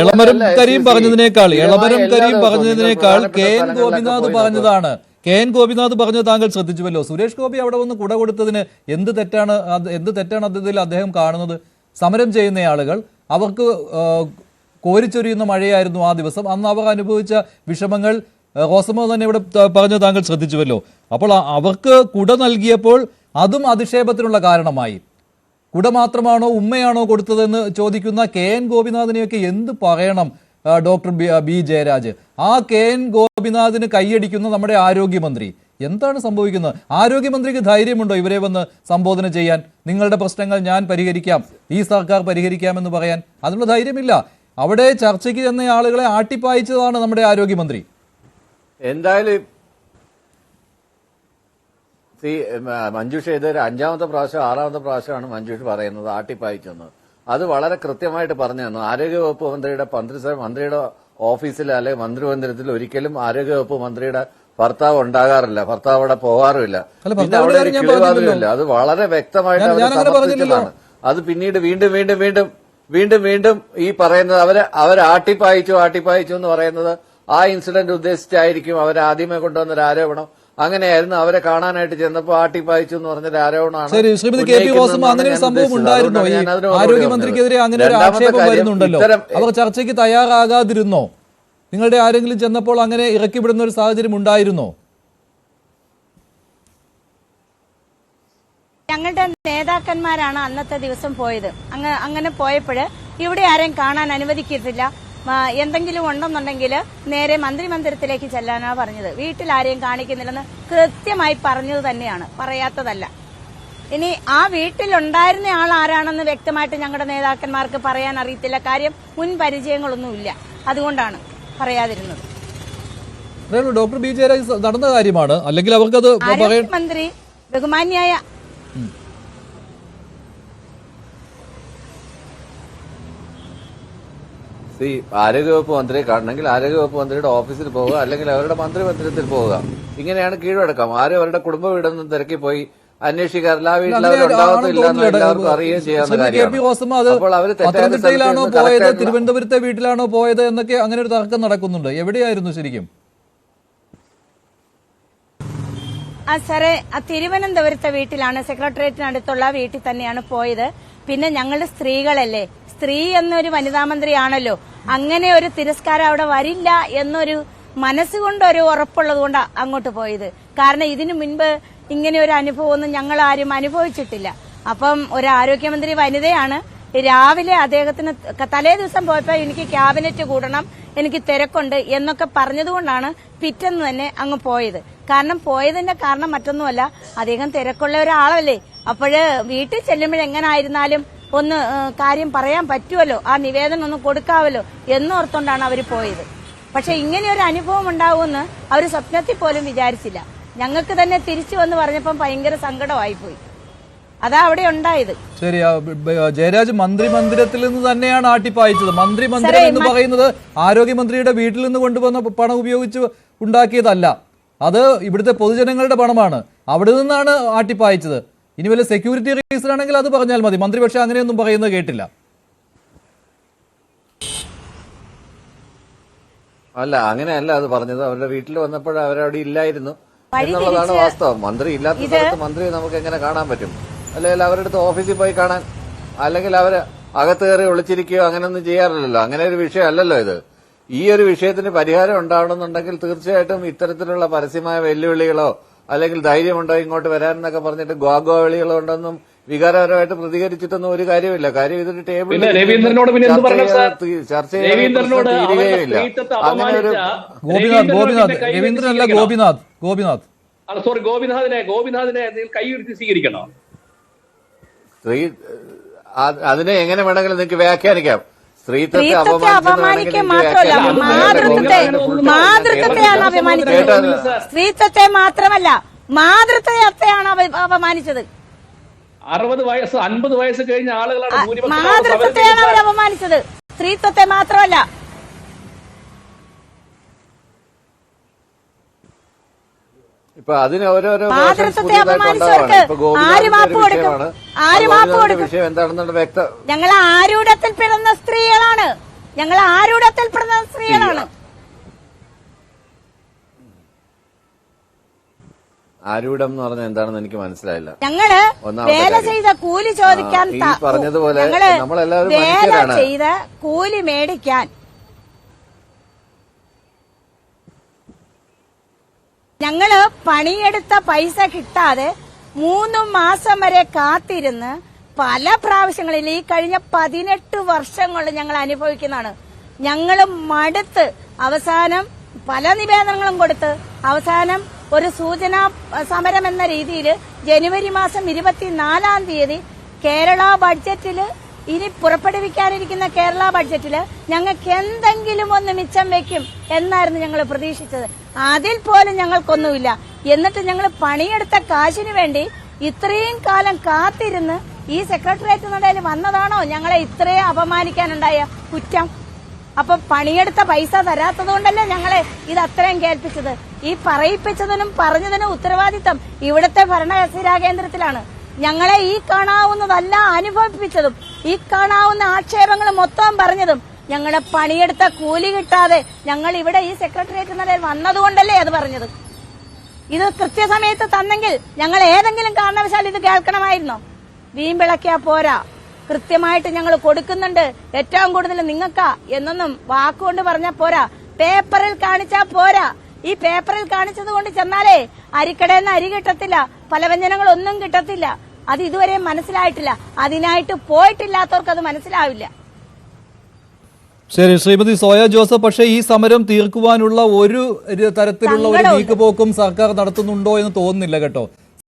എളമരം കരീം പറഞ്ഞതിനേക്കാൾ എളമരം കരീം പറഞ്ഞതിനേക്കാൾ K N Gopinath പറഞ്ഞതാണ്. കെ എൻ ഗോപിനാഥ് പറഞ്ഞത് താങ്കൾ ശ്രദ്ധിച്ചുവല്ലോ. സുരേഷ് ഗോപി അവിടെ വന്ന് കുട കൊടുത്തതിന് എന്ത് തെറ്റാണ് എന്ത് തെറ്റാണ് അദ്ദേഹത്തിൽ അദ്ദേഹം കാണുന്നത്? സമരം ചെയ്യുന്ന ആളുകൾ അവർക്ക് കോരിച്ചൊരിയുന്ന മഴയായിരുന്നു ആ ദിവസം. അന്ന് അവർ അനുഭവിച്ച വിഷമങ്ങൾ റോസമോ റോസമ്മ തന്നെ ഇവിടെ പറഞ്ഞ താങ്കൾ ശ്രദ്ധിച്ചുവല്ലോ. അപ്പോൾ അവർക്ക് കുട നൽകിയപ്പോൾ അതും അധിക്ഷേപത്തിനുള്ള കാരണമായി. കുട മാത്രമാണോ ഉമ്മയാണോ കൊടുത്തതെന്ന് ചോദിക്കുന്ന കെ എൻ ഗോപിനാഥിനെയൊക്കെ എന്ത് പറയണം ഡോക്ടർ ബി ജയരാജ്? ആ കെ എൻ ഗോപിനാഥിന് കൈയടിക്കുന്ന നമ്മുടെ ആരോഗ്യമന്ത്രി എന്താണ് സംഭവിക്കുന്നത്? ആരോഗ്യമന്ത്രിക്ക് ധൈര്യമുണ്ടോ ഇവരെ വന്ന് സംബോധന ചെയ്യാൻ? നിങ്ങളുടെ പ്രശ്നങ്ങൾ ഞാൻ പരിഹരിക്കാം ഈ സർക്കാർ പരിഹരിക്കാമെന്ന് പറയാൻ? അതിനുള്ള ധൈര്യമില്ല. അവിടെ ചർച്ചയ്ക്ക് ചെന്ന ആളുകളെ ആട്ടിപ്പായിച്ചതാണ് നമ്മുടെ ആരോഗ്യമന്ത്രി. എന്തായാലും സി മഞ്ജുഷ ഇതൊരു അഞ്ചാമത്തെ പ്രാവശ്യം ആറാമത്തെ പ്രാവശ്യമാണ് മഞ്ജുഷ് പറയുന്നത് ആട്ടിപ്പായിച്ചെന്ന്. അത് വളരെ കൃത്യമായിട്ട് പറഞ്ഞു തന്നു. ആരോഗ്യവകുപ്പ് മന്ത്രിയുടെ മന്ത്രിസഭ മന്ത്രിയുടെ ഓഫീസിൽ അല്ലെങ്കിൽ മന്ത്രിമന്ദിരത്തിൽ ഒരിക്കലും ആരോഗ്യവകുപ്പ് മന്ത്രിയുടെ ഭർത്താവ് ഉണ്ടാകാറില്ല. ഭർത്താവ് അവിടെ പോകാറുമില്ല. പിന്നെ അവിടെ ഒരു കിളിവാതിലില്ല അത് വളരെ വ്യക്തമായിട്ട് അവർ സമർപ്പിച്ചതാണ്. അത് പിന്നീട് വീണ്ടും വീണ്ടും വീണ്ടും വീണ്ടും വീണ്ടും ഈ പറയുന്നത് അവരെ അവർ ആട്ടിപ്പായിച്ചു ആട്ടിപ്പായിച്ചു എന്ന് പറയുന്നത് ആ ഇൻസിഡന്റ് ഉദ്ദേശിച്ചായിരിക്കും അവർ ആദ്യമേ കൊണ്ടുവന്നൊരു ആരോപണം. അങ്ങനെയായിരുന്നു അവരെ കാണാനായിട്ട് ചെന്നപ്പോ ആട്ടിപ്പായിച്ചു എന്ന് പറഞ്ഞ ആരോപണമാണ് ശരി ശ്രീമതി കെ പി ഉന്നയിക്കുന്നതെന്നാണ് റോസമ്മ അങ്ങനെ ഒരു ഞാൻ സംഭവം ഉദ്ദേശിച്ചത്. ഉണ്ടായിരുന്നോ ഈ അതുകൊണ്ടാണ് ഞാൻ അതിന് മറുപടി ആരോഗ്യമന്ത്രിക്കെതിരെ അങ്ങനെ ഒരു ആക്ഷേപം വരുന്നുണ്ടല്ലോ. അവർ ചർച്ചയ്ക്ക് തയ്യാറാകാതിരുന്നോ? നിങ്ങളുടെ ആരെങ്കിലും ചെന്നപ്പോൾ അങ്ങനെ ഇറക്കി വിടുന്ന ഒരു സാഹചര്യം ഉണ്ടായിരുന്നോ? ഞങ്ങളുടെ നേതാക്കന്മാരാണ് അന്നത്തെ ദിവസം പോയത്. അങ്ങ അങ്ങനെ പോയപ്പോൾ ഇവിടെ ആരെയും കാണാൻ അനുവദിക്കത്തില്ല എന്തെങ്കിലും ഉണ്ടെന്നുണ്ടെങ്കിൽ നേരെ മന്ത്രിമന്ദിരത്തിലേക്ക് ചെല്ലാനാണ് പറഞ്ഞത്. വീട്ടിൽ ആരെയും കാണിക്കുന്നില്ലെന്ന് കൃത്യമായി പറഞ്ഞത് തന്നെയാണ്. പറയാത്തതല്ല. ഇനി ആ വീട്ടിലുണ്ടായിരുന്ന ആൾ ആരാണെന്ന് വ്യക്തമായിട്ട് ഞങ്ങളുടെ നേതാക്കന്മാർക്ക് പറയാൻ അറിയത്തില്ല. കാര്യം മുൻ പരിചയങ്ങളൊന്നുമില്ല. അതുകൊണ്ടാണ് പറയാതിരുന്നത്. ഡോക്ടർ ബി ജയരാജ് നടന്ന കാര്യമാണ്. അല്ലെങ്കിൽ അവർക്കത് മന്ത്രി ബഹുമാന്യായ സി ആരോഗ്യവകുപ്പ് മന്ത്രിയെ കാണണമെങ്കിൽ ആരോഗ്യവകുപ്പ് മന്ത്രിയുടെ ഓഫീസിൽ പോവുക അല്ലെങ്കിൽ അവരുടെ മന്ത്രി മന്ത്രിമന്ദിരത്തിൽ പോവുക. ഇങ്ങനെയാണ് കീഴടക്കം. ആരും അവരുടെ കുടുംബ വീടൊന്നും തിരക്കി പോയി അന്വേഷിക്കാറില്ല. ആ വീട്ടിൽ അവരുണ്ടാകത്തില്ല. അറിയുകയും പോയത്? തിരുവനന്തപുരത്തെ വീട്ടിലാണോ പോയത് എന്നൊക്കെ അങ്ങനെ ഒരു തർക്കം നടക്കുന്നുണ്ട്. എവിടെയായിരുന്നു ശരിക്കും? ആ സാറേ ആ തിരുവനന്തപുരത്തെ വീട്ടിലാണ് സെക്രട്ടേറിയറ്റിനടുത്തുള്ള വീട്ടിൽ തന്നെയാണ് പോയത്. പിന്നെ ഞങ്ങളുടെ സ്ത്രീകളല്ലേ? സ്ത്രീ എന്നൊരു വനിതാ മന്ത്രിയാണല്ലോ. അങ്ങനെ ഒരു തിരസ്കാരം അവിടെ വരില്ല എന്നൊരു മനസ്സുകൊണ്ടൊരു ഉറപ്പുള്ളത് കൊണ്ടാണ് അങ്ങോട്ട് പോയത്. കാരണം ഇതിനു മുൻപ് ഇങ്ങനെ ഒരു അനുഭവമൊന്നും ഞങ്ങൾ ആരും അനുഭവിച്ചിട്ടില്ല. അപ്പം ഒരു ആരോഗ്യമന്ത്രി വനിതയാണ്. രാവിലെ അദ്ദേഹത്തിന് തലേ ദിവസം പോയപ്പോൾ എനിക്ക് ക്യാബിനറ്റ് കൂടണം എനിക്ക് തിരക്കുണ്ട് എന്നൊക്കെ പറഞ്ഞതുകൊണ്ടാണ് പിറ്റെന്ന് തന്നെ അങ്ങ് പോയത്. കാരണം പോയതിന്റെ കാരണം മറ്റൊന്നുമല്ല അദ്ദേഹം തിരക്കുള്ള ഒരാളല്ലേ. അപ്പോഴ് വീട്ടിൽ ചെല്ലുമ്പോഴെങ്ങനായിരുന്നാലും ഒന്ന് കാര്യം പറയാൻ പറ്റുമല്ലോ ആ നിവേദനം ഒന്ന് കൊടുക്കാവല്ലോ? എന്നോർത്തോണ്ടാണ് അവർ പോയത്. പക്ഷെ ഇങ്ങനെ ഒരു അനുഭവം ഉണ്ടാവുമെന്ന് അവർ സ്വപ്നത്തിൽ പോലും വിചാരിച്ചില്ല. ഞങ്ങൾക്ക് തന്നെ തിരിച്ചു വന്ന് പറഞ്ഞപ്പം ഭയങ്കര സങ്കടമായി പോയി അതാ അവിടെ ഉണ്ടായത്. ശരി ജയരാജ് മന്ത്രി മന്ദിരത്തിൽ നിന്ന് തന്നെയാണ് ആട്ടിപ്പായിച്ചത് മന്ത്രി മന്ദിരം എന്ന് പറയുന്നത് ആരോഗ്യമന്ത്രിയുടെ വീട്ടിൽ നിന്ന് കൊണ്ടുവന്ന പണം ഉപയോഗിച്ച് ഉണ്ടാക്കിയതല്ല. അത് ഇവിടുത്തെ പൊതുജനങ്ങളുടെ പണമാണ്. അവിടെ നിന്നാണ് ആട്ടിപ്പായിച്ചത് ഇനി വല്ല സെക്യൂരിറ്റി റീസൺ ആണെങ്കിൽ അത് പറഞ്ഞാൽ മതി. മന്ത്രി പക്ഷെ അങ്ങനെയൊന്നും പറയുന്നത് കേട്ടില്ല. അല്ല അങ്ങനെയല്ല അത് പറഞ്ഞത്. അവരുടെ വീട്ടിൽ വന്നപ്പോൾ അവരവിടെ ഇല്ലായിരുന്നു. എന്നുള്ളതാണ് വാസ്തവം. മന്ത്രി ഇല്ലാത്ത സ്ഥലത്ത് മന്ത്രിയെ നമുക്ക് എങ്ങനെ കാണാൻ പറ്റും? അല്ലെങ്കിൽ അവരുടെ അടുത്ത് ഓഫീസിൽ പോയി കാണാൻ അല്ലെങ്കിൽ അവർ അകത്ത് കയറി ഒളിച്ചിരിക്കുകയോ അങ്ങനെയൊന്നും ചെയ്യാറില്ലല്ലോ. അങ്ങനെ ഒരു വിഷയം അല്ലല്ലോ ഇത്. ഈ ഒരു വിഷയത്തിന് പരിഹാരം ഉണ്ടാവണമെന്നുണ്ടെങ്കിൽ തീർച്ചയായിട്ടും ഇത്തരത്തിലുള്ള പരസ്യമായ വെല്ലുവിളികളോ അല്ലെങ്കിൽ ധൈര്യമുണ്ടോ ഇങ്ങോട്ട് വരാനെന്നൊക്കെ പറഞ്ഞിട്ട് ഗ്വാഗോ ഉണ്ടെന്നും വികാരപരമായിട്ട് പ്രതികരിച്ചിട്ടൊന്നും ഒരു കാര്യമില്ല കാര്യം ഇതൊരു ടേബിൾ പിന്നെ രവീന്ദ്രനോട് പിന്നെ എന്ത് പറയണം സാർ? ചർച്ച രവീന്ദ്രനോട് തീരുകയില്ല. അങ്ങനെ ഒരു അപമാനിച്ച ഗോപിനാഥ് ഗോപിനാഥ് രവീന്ദ്രനല്ല ഗോപിനാഥ് ഗോപിനാഥ്. സോറി ഗോപിനാഥിനെ ഗോപിനാഥിനെ കൈ ഉയർത്തി സ്വീകരിക്കണോ? അതിനെ എങ്ങനെ വേണമെങ്കിലും നിങ്ങൾക്ക് വ്യാഖ്യാനിക്കാം. സ്ത്രീത്വത്തെ അപമാനിക്കുക മാത്രമല്ല മാതൃത്വത്തെ മാതൃത്വത്തെയാണ് അപമാനിച്ചത്. സ്ത്രീത്വത്തെ മാത്രമല്ല മാതൃത്വത്തെയാണ് അപമാനിച്ചത്. അറുപത് വയസ്സ് അൻപത് വയസ്സ് കഴിഞ്ഞ ആളുകളാണ് മാതൃത്വത്തെയാണ് അവർ അപമാനിച്ചത്. സ്ത്രീത്വത്തെ മാത്രമല്ല ഇപ്പൊ അതിന് ഓരോരോ മാതൃത്വത്തെ അപമാനിച്ചവർക്ക് ആര് മാപ്പ് കൊടുക്കും? ആര് മാപ്പ് കൊടുക്കും? വിഷയം എന്താണെന്നുള്ള വ്യക്ത ഞങ്ങൾ ആരൂഢത്തിൽ പിറന്ന സ്ത്രീകളാണ്. ഞങ്ങൾ ആരൂഢത്തിൽപ്പെടുന്ന സ്ത്രീകളാണ്. ആരൂഢം എന്ന് പറഞ്ഞാൽ എന്താണെന്ന് എനിക്ക് മനസ്സിലായില്ല. ഞങ്ങൾ വേല ചെയ്ത കൂലി ചോദിക്കാൻ പറഞ്ഞതുപോലെ ഞങ്ങൾ നമ്മളെല്ലാവരും വേല ചെയ്ത് കൂലി മേടിക്കാൻ ഞങ്ങൾ പണിയെടുത്ത പൈസ കിട്ടാതെ മൂന്ന് മാസം വരെ കാത്തിരുന്ന് പല പ്രാവശ്യങ്ങളിൽ ഈ കഴിഞ്ഞ പതിനെട്ട് വർഷം കൊണ്ട് ഞങ്ങൾ അനുഭവിക്കുന്നതാണ്. ഞങ്ങൾ മടുത്ത് അവസാനം പല നിവേദനങ്ങളും കൊടുത്ത് അവസാനം ഒരു സൂചനാ സമരം എന്ന രീതിയിൽ ജനുവരി മാസം ഇരുപത്തിനാലാം തീയതി കേരള ബഡ്ജറ്റിൽ ഇനി പുറപ്പെടുവിക്കാനിരിക്കുന്ന കേരള ബഡ്ജറ്റിൽ ഞങ്ങൾക്ക് എന്തെങ്കിലും ഒന്ന് മിച്ചം വെക്കും എന്നായിരുന്നു ഞങ്ങൾ പ്രതീക്ഷിച്ചത്. അതിൽ പോലും ഞങ്ങൾക്കൊന്നുമില്ല. എന്നിട്ട് ഞങ്ങൾ പണിയെടുത്ത കാശിനു വേണ്ടി ഇത്രയും കാലം കാത്തിരുന്ന് ഈ സെക്രട്ടേറിയറ്റ് നടയിൽ വന്നതാണോ ഞങ്ങളെ ഇത്രയും അപമാനിക്കാനുണ്ടായ കുറ്റം? അപ്പൊ പണിയെടുത്ത പൈസ തരാത്തത് കൊണ്ടല്ലേ ഞങ്ങളെ ഇത് അത്രയും കേൾപ്പിച്ചത്? ഈ പറയിപ്പിച്ചതിനും പറഞ്ഞതിനും ഉത്തരവാദിത്തം ഇവിടുത്തെ ഭരണ കേന്ദ്രത്തിലാണ്. ഞങ്ങളെ ഈ കാണാവുന്നതല്ല അനുഭവിപ്പിച്ചതും ഈ കാണാവുന്ന ആക്ഷേപങ്ങൾ മൊത്തം പറഞ്ഞതും. ഞങ്ങളെ പണിയെടുത്ത കൂലി കിട്ടാതെ ഞങ്ങൾ ഇവിടെ ഈ സെക്രട്ടേറിയറ്റ് നിലയിൽ വന്നതുകൊണ്ടല്ലേ അത് പറഞ്ഞത്. ഇത് കൃത്യസമയത്ത് തന്നെങ്കിൽ ഞങ്ങൾ ഏതെങ്കിലും കാരണവശാൽ ഇത് കേൾക്കണമായിരുന്നോ? വീമ്പിളക്കിയാ പോരാ. കൃത്യമായിട്ട് ഞങ്ങൾ കൊടുക്കുന്നുണ്ട്. ഏറ്റവും കൂടുതൽ നിങ്ങൾക്കാ എന്നൊന്നും വാക്കുകൊണ്ട് പറഞ്ഞാ പോരാ. പേപ്പറിൽ കാണിച്ചാ പോരാ. ഈ പേപ്പറിൽ കാണിച്ചത് കൊണ്ട് ചെന്നാലേ അരിക്കടയിൽ അരി കിട്ടത്തില്ല പലവ്യഞ്ജനങ്ങളൊന്നും കിട്ടത്തില്ല. അത് ഇതുവരെ മനസ്സിലായിട്ടില്ല. അതിനായിട്ട് പോയിട്ടില്ലാത്തവർക്ക് അത് മനസ്സിലാവില്ല. ശരി ശ്രീമതി സോയ ജോസഫ് പക്ഷേ ഈ സമരം തീർക്കുവാനുള്ള ഒരു തരത്തിലുള്ള ഒരു. നീക്കുപോക്കും സർക്കാർ നടത്തുന്നുണ്ടോ എന്ന് തോന്നുന്നില്ല കേട്ടോ.